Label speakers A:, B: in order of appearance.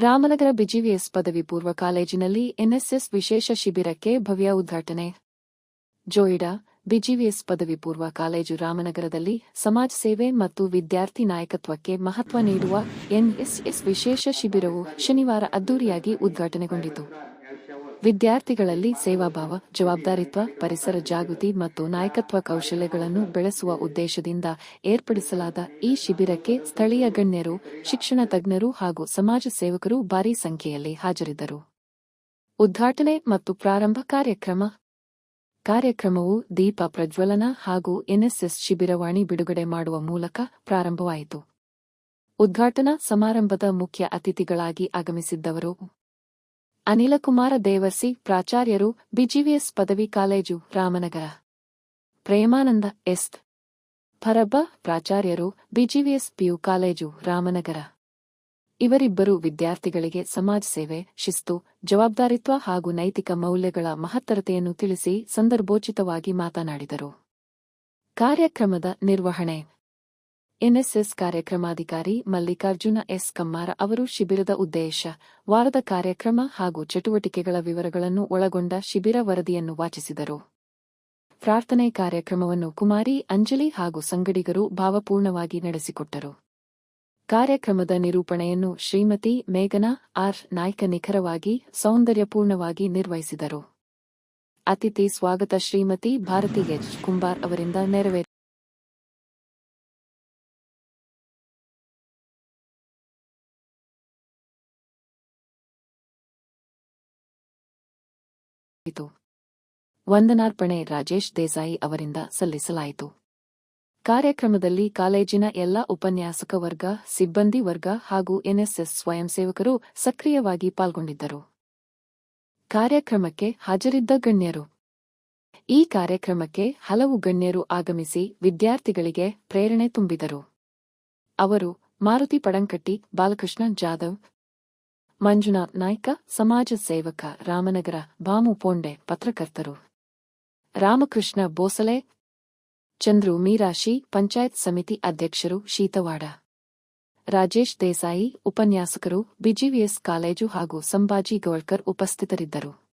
A: ರಾಮನಗರ ಬಿಜಿವಿಎಸ್ ಪದವಿ ಪೂರ್ವ ಕಾಲೇಜಿನಲ್ಲಿ ಎನ್ಎಸ್ಎಸ್ ವಿಶೇಷ ಶಿಬಿರಕ್ಕೆ ಭವ್ಯ ಉದ್ಘಾಟನೆ. ಜೋಯಿಡಾ ಬಿಜಿವಿಎಸ್ ಪದವಿ ಪೂರ್ವ ಕಾಲೇಜು ರಾಮನಗರದಲ್ಲಿ ಸಮಾಜ ಸೇವೆ ಮತ್ತು ವಿದ್ಯಾರ್ಥಿ ನಾಯಕತ್ವಕ್ಕೆ ಮಹತ್ವ ನೀಡುವ ಎನ್ಎಸ್ಎಸ್ ವಿಶೇಷ ಶಿಬಿರವು ಶನಿವಾರ ಅದ್ದೂರಿಯಾಗಿ ಉದ್ಘಾಟನೆಗೊಂಡಿತು. ವಿದ್ಯಾರ್ಥಿಗಳಲ್ಲಿ ಸೇವಾಭಾವ, ಜವಾಬ್ದಾರಿತ್ವ, ಪರಿಸರ ಜಾಗೃತಿ ಮತ್ತು ನಾಯಕತ್ವ ಕೌಶಲ್ಯಗಳನ್ನು ಬೆಳೆಸುವ ಉದ್ದೇಶದಿಂದ ಏರ್ಪಡಿಸಲಾದ ಈ ಶಿಬಿರಕ್ಕೆ ಸ್ಥಳೀಯ ಗಣ್ಯರು, ಶಿಕ್ಷಣ ತಜ್ಞರು ಹಾಗೂ ಸಮಾಜ ಸೇವಕರು ಭಾರೀ ಸಂಖ್ಯೆಯಲ್ಲಿ ಹಾಜರಿದ್ದರು. ಉದ್ಘಾಟನೆ ಮತ್ತು ಪ್ರಾರಂಭ ಕಾರ್ಯಕ್ರಮ. ಕಾರ್ಯಕ್ರಮವು ದೀಪ ಪ್ರಜ್ವಲನ ಹಾಗೂ ಎನ್ಎಸ್ಎಸ್ ಶಿಬಿರವಾಣಿ ಬಿಡುಗಡೆ ಮಾಡುವ ಮೂಲಕ ಪ್ರಾರಂಭವಾಯಿತು. ಉದ್ಘಾಟನಾ ಸಮಾರಂಭದ ಮುಖ್ಯ ಅತಿಥಿಗಳಾಗಿ ಆಗಮಿಸಿದ್ದವರು ಅನಿಲಕುಮಾರ ದೇವರ್ಸಿ, ಪ್ರಾಚಾರ್ಯರು, ಬಿಜಿವಿಎಸ್ ಪದವಿ ಕಾಲೇಜು, ರಾಮನಗರ. ಪ್ರೇಮಾನಂದ ಎಸ್. ಫರಬ್ಬ ಪ್ರಾಚಾರ್ಯರು, ಬಿಜಿವಿಎಸ್ ಪಿಯು ಕಾಲೇಜು, ರಾಮನಗರ. ಇವರಿಬ್ಬರು ವಿದ್ಯಾರ್ಥಿಗಳಿಗೆ ಸಮಾಜ ಸೇವೆ, ಶಿಸ್ತು, ಜವಾಬ್ದಾರಿತ್ವ ಹಾಗೂ ನೈತಿಕ ಮೌಲ್ಯಗಳ ಮಹತ್ತರತೆಯನ್ನು ತಿಳಿಸಿ ಸಂದರ್ಭೋಚಿತವಾಗಿ ಮಾತನಾಡಿದರು. ಕಾರ್ಯಕ್ರಮದ ನಿರ್ವಹಣೆ ಎನ್ಎಸ್ಎಸ್ ಕಾರ್ಯಕ್ರಮಾಧಿಕಾರಿ ಮಲ್ಲಿಕಾರ್ಜುನ ಎಸ್. ಕಮ್ಮಾರ ಅವರು ಶಿಬಿರದ ಉದ್ದೇಶ, ವಾರದ ಕಾರ್ಯಕ್ರಮ ಹಾಗೂ ಚಟುವಟಿಕೆಗಳ ವಿವರಗಳನ್ನು ಒಳಗೊಂಡ ಶಿಬಿರ ವರದಿಯನ್ನು ವಾಚಿಸಿದರು. ಪ್ರಾರ್ಥನೆ ಕಾರ್ಯಕ್ರಮವನ್ನು ಕುಮಾರಿ, ಅಂಜಲಿ ಹಾಗೂ ಸಂಗಡಿಗರು ಭಾವಪೂರ್ಣವಾಗಿ ನಡೆಸಿಕೊಟ್ಟರು. ಕಾರ್ಯಕ್ರಮದ ನಿರೂಪಣೆಯನ್ನು ಶ್ರೀಮತಿ ಮೇಘನಾ ಆರ್. ನಾಯ್ಕ ನಿಖರವಾಗಿ, ಸೌಂದರ್ಯಪೂರ್ಣವಾಗಿ ನಿರ್ವಹಿಸಿದರು. ಅತಿಥಿ ಸ್ವಾಗತ ಶ್ರೀಮತಿ ಭಾರತಿ ಎಚ್. ಕುಂಬಾರ್ ಅವರಿಂದ ನೆರವೇರಿತು. ವಂದನಾರ್ಪಣೆ ರಾಜೇಶ್ ದೇಸಾಯಿ ಅವರಿಂದ ಸಲ್ಲಿಸಲಾಯಿತು. ಕಾರ್ಯಕ್ರಮದಲ್ಲಿ ಕಾಲೇಜಿನ ಎಲ್ಲ ಉಪನ್ಯಾಸಕ ವರ್ಗ, ಸಿಬ್ಬಂದಿ ವರ್ಗ ಹಾಗೂ ಎನ್ಎಸ್ಎಸ್ ಸ್ವಯಂಸೇವಕರು ಸಕ್ರಿಯವಾಗಿ ಪಾಲ್ಗೊಂಡಿದ್ದರು. ಕಾರ್ಯಕ್ರಮಕ್ಕೆ ಹಾಜರಿದ್ದ ಗಣ್ಯರು. ಈ ಕಾರ್ಯಕ್ರಮಕ್ಕೆ ಹಲವು ಗಣ್ಯರು ಆಗಮಿಸಿ ವಿದ್ಯಾರ್ಥಿಗಳಿಗೆ ಪ್ರೇರಣೆ ತುಂಬಿದರು. ಅವರು ಮಾರುತಿ ಪಡಂಕಟ್ಟಿ, ಬಾಲಕೃಷ್ಣ ಜಾಧವ್ ಮಂಜುನಾಥ್ ನಾಯ್ಕ, ಸಮಾಜ ಸೇವಕ, ರಾಮನಗರ, ಬಾಮು ಪೋಂಡೆ, ಪತ್ರಕರ್ತರು. ರಾಮಕೃಷ್ಣ ಬೋಸಲೆ, ಚಂದ್ರು ಮೀರಾಶಿ, ಪಂಚಾಯತ್ ಸಮಿತಿ ಅಧ್ಯಕ್ಷರು ಶೀತವಾಡ. ರಾಜೇಶ್ ದೇಸಾಯಿ, ಉಪನ್ಯಾಸಕರು, ಬಿಜಿವಿಎಸ್ ಕಾಲೇಜು ಹಾಗೂ ಸಂಭಾಜಿ ಗೋಳ್ಕರ್ ಉಪಸ್ಥಿತರಿದ್ದರು.